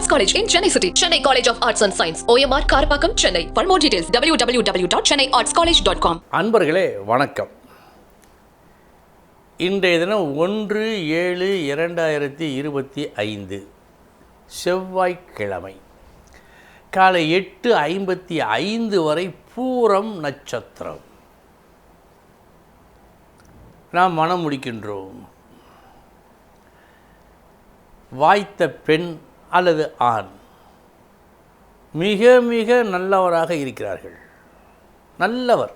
Arts college in Chennai city Chennai college of arts and science OMR Karapakkam Chennai for more details W W W dot Chennai arts college dot com அன்பர்களே வணக்கம் இன்றைய தினம் ஒன்று ஏழு இரண்டாயிரத்தி இருபத்தி ஐந்து செவ்வாய்க்கிழமை காலை எட்டு ஐம்பத்தி ஐந்து வரை பூரம் நட்சத்திரம் நாம் மனம் முடிக்கின்றோம் வாய்த்த பெண் அல்லது ஆண். மிக மிக நல்லவராக இருக்கிறார்கள். நல்லவர்.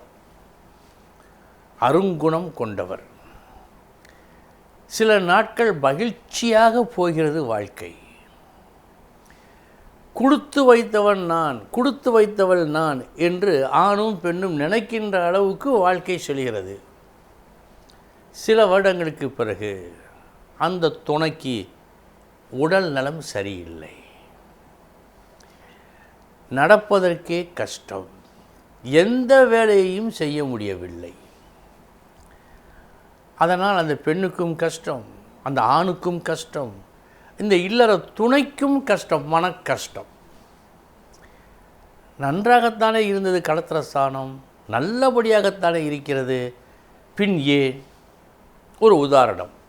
அருங்குணம் கொண்டவர். சில நாட்கள் மகிழ்ச்சியாக போகிறது வாழ்க்கை. கொடுத்து வைத்தவன் நான் கொடுத்து வைத்தவள் நான் என்று ஆணும் பெண்ணும் நினைக்கின்ற அளவுக்கு வாழ்க்கை செல்கிறது. சில வருடங்களுக்கு பிறகு அந்த துணைக்கு உடல் நலம் சரியில்லை. நடப்பதற்கே கஷ்டம். எந்த வேலையையும் செய்ய முடியவில்லை. அதனால் அந்த பெண்ணுக்கும் கஷ்டம் அந்த ஆணுக்கும் கஷ்டம் இந்த இல்லற துணைக்கும் கஷ்டம் மன கஷ்டம் நன்றாகத்தானே இருந்தது களத்திர ஸ்தானம் நல்லபடியாகத்தானே இருக்கிறது. பின் ஏன்? ஒரு உதாரணம்.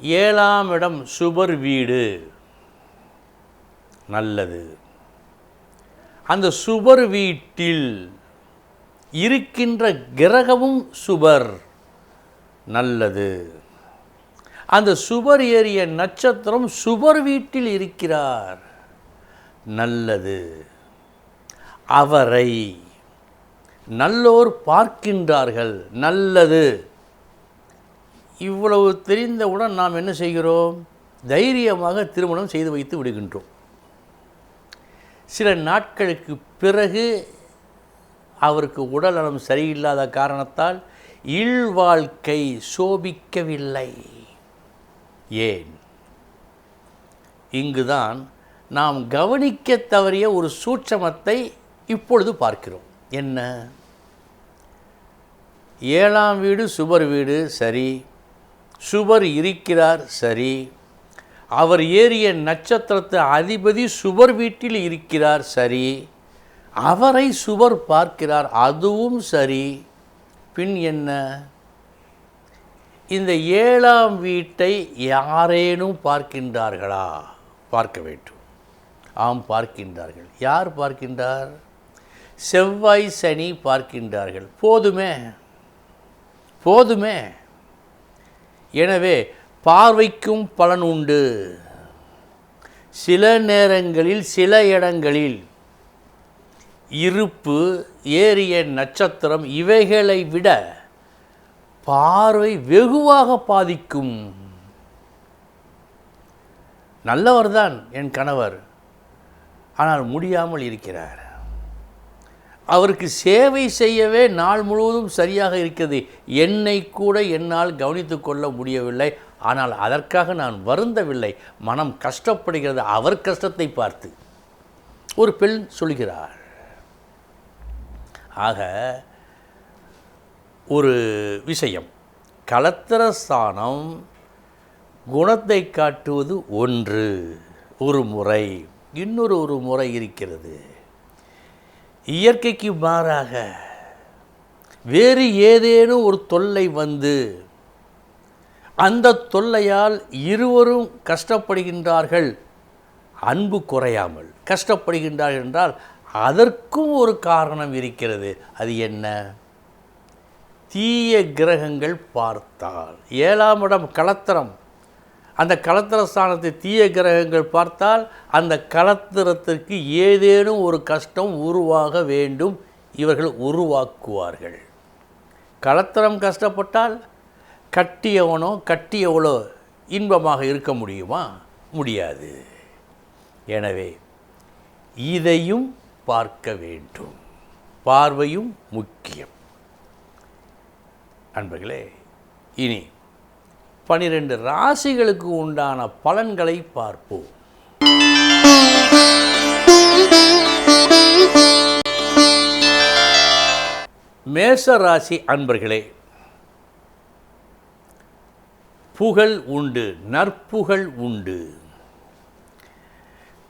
ஏழாம் இடம் சுபர் வீடு. நல்லது. அந்த சுபர் வீட்டில் இருக்கின்ற கிரகமும் சுபர் நல்லது. அந்த சுபர் ஏறிய நட்சத்திரம் சுபர் வீட்டில் இருக்கிறார். நல்லது. அவரை நல்லோர் பார்க்கின்றார்கள். நல்லது. இவ்வளவு தெரிந்தவுடன் நாம் என்ன செய்கிறோம்? தைரியமாக திருமணம் செய்து வைத்து விடுகின்றோம். சில நாட்களுக்கு பிறகு அவருக்கு உடல்நலம் சரியில்லாத காரணத்தால் இல்வாழ்க்கை சோபிக்கவில்லை. ஏன்? இங்குதான் நாம் கவனிக்க தவறிய ஒரு சூட்சமத்தை இப்பொழுது பார்க்கிறோம். என்ன? ஏழாம் வீடு சுபர் வீடு சரி. சுவர் இருக்கிறார் சரி. அவர் ஏறிய நட்சத்திரத்து அதிபதி சுவர் வீட்டில் இருக்கிறார் சரி. அவரை சுவர் பார்க்கிறார் அதுவும் சரி. பின் என்ன? இந்த ஏழாம் வீட்டை யாரேனும் பார்க்கின்றார்களா? பார்க்க வேண்டும். ஆம் பார்க்கின்றார்கள். யார் பார்க்கின்றார்? செவ்வாய் சனி பார்க்கின்றார்கள். போதுமே? போதுமே? எனவே பார்வைக்கும் பலன் உண்டு. சில நேரங்களில் சில இடங்களில் இருப்பு ஏறிய நட்சத்திரம் இவைகளை விட பார்வை வெகுவாக பாதிக்கும். நல்லவர்தான் என் கணவர். ஆனால் முடியாமல் இருக்கிறார். அவருக்கு சேவை செய்யவே நாள் முழுவதும் சரியாக இருக்கிறது. என்னை கூட என்னால் கவனித்து கொள்ள முடியவில்லை. ஆனால் அதற்காக நான் வருந்தவில்லை. மனம் கஷ்டப்படுகிறது. அவர் கஷ்டத்தை பார்த்து ஒரு பெண் சொல்கிறார் ஆக ஒரு விஷயம். கலத்திரஸ்தானம் குணத்தை காட்டுவது ஒன்று. ஒரு முறை. இன்னொரு ஒரு முறை இருக்கிறது. இயற்கைக்கு மாறாக வேறு ஏதேனும் ஒரு தொல்லை வந்து அந்த தொல்லையால் இருவரும் கஷ்டப்படுகின்றார்கள் அன்பு குறையாமல். கஷ்டப்படுகின்றார்கள் என்றால் அதற்கும் ஒரு காரணம் இருக்கிறது. அது என்ன? தீய கிரகங்கள் பார்த்தால். ஏழாம் இடம் களத்திரம் அந்த களத்திர ஸ்தானத்தை தீய கிரகங்கள் பார்த்தால் அந்த களத்திரத்திற்கு ஏதேனும் ஒரு கஷ்டம் உருவாக வேண்டும். இவர்கள் உருவாக்குவார்கள். களத்திரம் கஷ்டப்பட்டால் கட்டியவனோ கட்டியவளோ இன்பமாக இருக்க முடியுமா? முடியாது. எனவே இதையும் பார்க்க வேண்டும். பார்வையும் முக்கியம். அன்பர்களே இனி பனிரெண்டு ராசிகளுக்கு உண்டான பலன்களை பார்ப்போம். மேச ராசி அன்பர்களே புகழ் உண்டு நற்புகழ் உண்டு.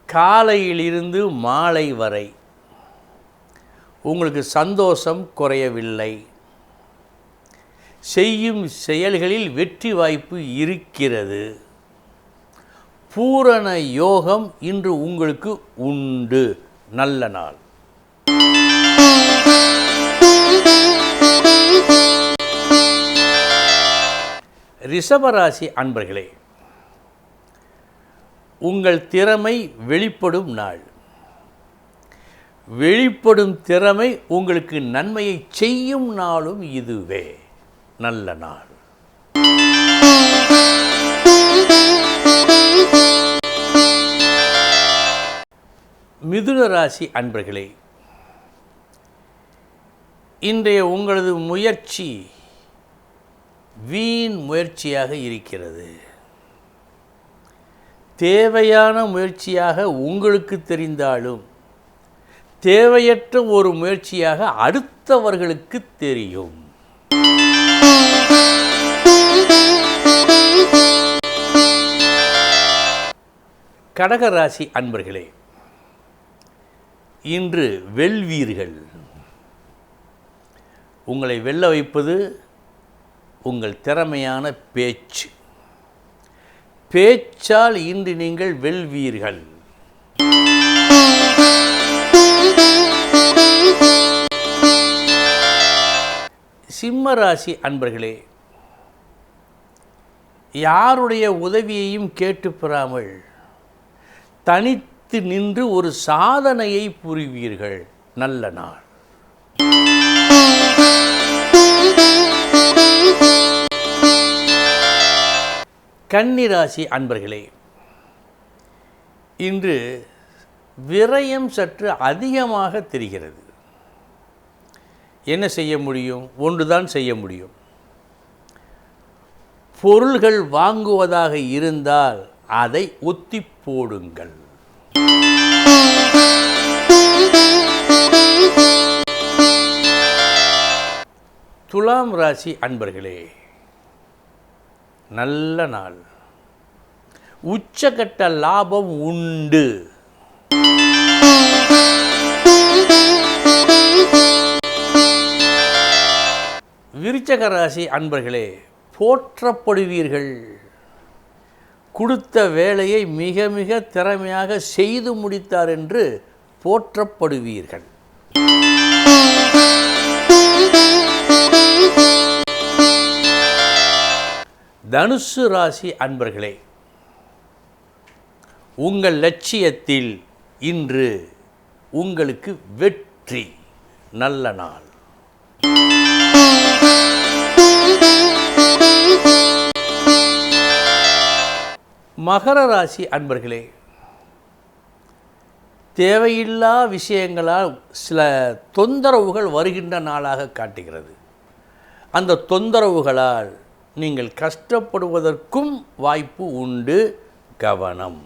காலையிலிருந்து மாலை வரை உங்களுக்கு சந்தோஷம் குறையவில்லை. செய்யும் செயல்களில் வெற்றி வாய்ப்பு இருக்கிறது. பூரண யோகம் இன்று உங்களுக்கு உண்டு. நல்ல நாள். ரிஷபராசி அன்பர்களே உங்கள் திறமை வெளிப்படும் நாள். வெளிப்படும் திறமை உங்களுக்கு நன்மையை செய்யும் நாளும் இதுவே. நல்ல நாள். மிதுன ராசி அன்பர்களே இன்றைய உங்களது முயற்சி வீண் முயற்சியாக இருக்கிறது. தேவையான முயற்சியாக உங்களுக்கு தெரிந்தாலும் தேவையற்ற ஒரு முயற்சியாக அடுத்தவர்களுக்கு தெரியும். கடகராசி அன்பர்களே இன்று வெல்வீர்கள் உங்களை வெல்ல வைப்பது உங்கள் திறமையான பேச்சு. பேச்சால் இன்று நீங்கள் வெல்வீர்கள். சிம்மராசி அன்பர்களே யாருடைய உதவியையும் கேட்டு பெறாமல் தனித்து நின்று ஒரு சாதனையை புரிவீர்கள். நல்ல நாள். கன்னிராசி அன்பர்களே இன்று விரயம் சற்று அதிகமாக தெரிகிறது. என்ன செய்ய முடியும்? ஒன்றுதான் செய்ய முடியும். பொருள்கள் வாங்குவதாக இருந்தால் அதை ஒத்தி போடுங்கள். துலாம் ராசி அன்பர்களே நல்ல நாள். உச்சகட்ட லாபம் உண்டு. விருச்சக ராசி அன்பர்களே போற்றப்படுவீர்கள். கொடுத்த வேலையை மிக மிக திறமையாக செய்து முடித்தார் என்று போற்றப்படுவீர்கள். தனுசு ராசி அன்பர்களே உங்கள் லட்சியத்தில் இன்று உங்களுக்கு வெற்றி. நல்ல நாள். மகர ராசி அன்பர்களே தேவையில்லா விஷயங்களால் சில தொந்தரவுகள் வருகின்ற நாளாக காட்டுகிறது. அந்த தொந்தரவுகளால் நீங்கள் கஷ்டப்படுவதற்கும் வாய்ப்பு உண்டு. கவனம்.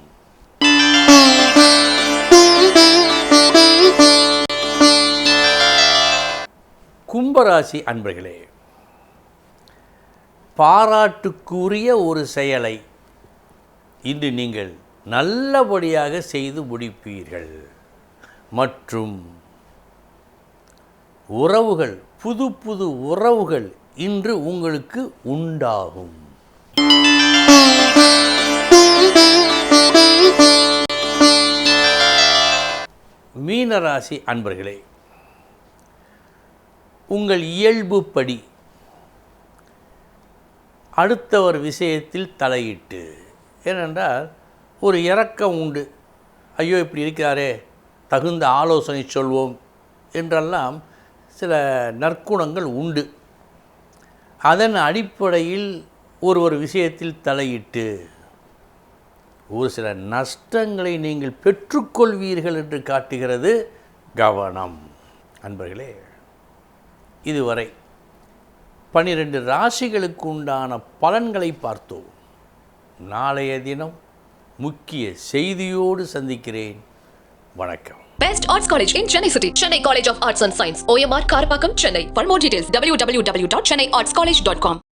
கும்பராசி அன்பர்களே பாராட்டுக்குரிய ஒரு செயலை இன்று நீங்கள் நல்லபடியாக செய்து முடிப்பீர்கள். மற்றும் உறவுகள் புது புது உறவுகள் இன்று உங்களுக்கு உண்டாகும். மீனராசி அன்பர்களே உங்கள் இயல்புப்படி அடுத்தவர் விஷயத்தில் தலையிட்டு ஏனென்றால் ஒரு இரக்கம் உண்டு. ஐயோ இப்படி இருக்கிறாரே தகுந்த ஆலோசனை சொல்வோம் என்றெல்லாம் சில நற்குணங்கள் உண்டு. அதன் அடிப்படையில் ஒரு ஒரு விஷயத்தில் தலையிட்டு ஒரு சில நஷ்டங்களை நீங்கள் பெற்றுக்கொள்வீர்கள் என்று காட்டுகிறது கவனம். அன்பர்களே இதுவரை பனிரெண்டு ராசிகளுக்கு உண்டான பலன்களை பார்த்தோம். நாளைய தினம் முக்கிய செய்தியோடு சந்திக்கிறேன் வணக்கம் Best Arts College in Chennai City. Chennai College of Arts and Science. OMR Karapakam, Chennai. For more details, www.chennaiartscollege.com.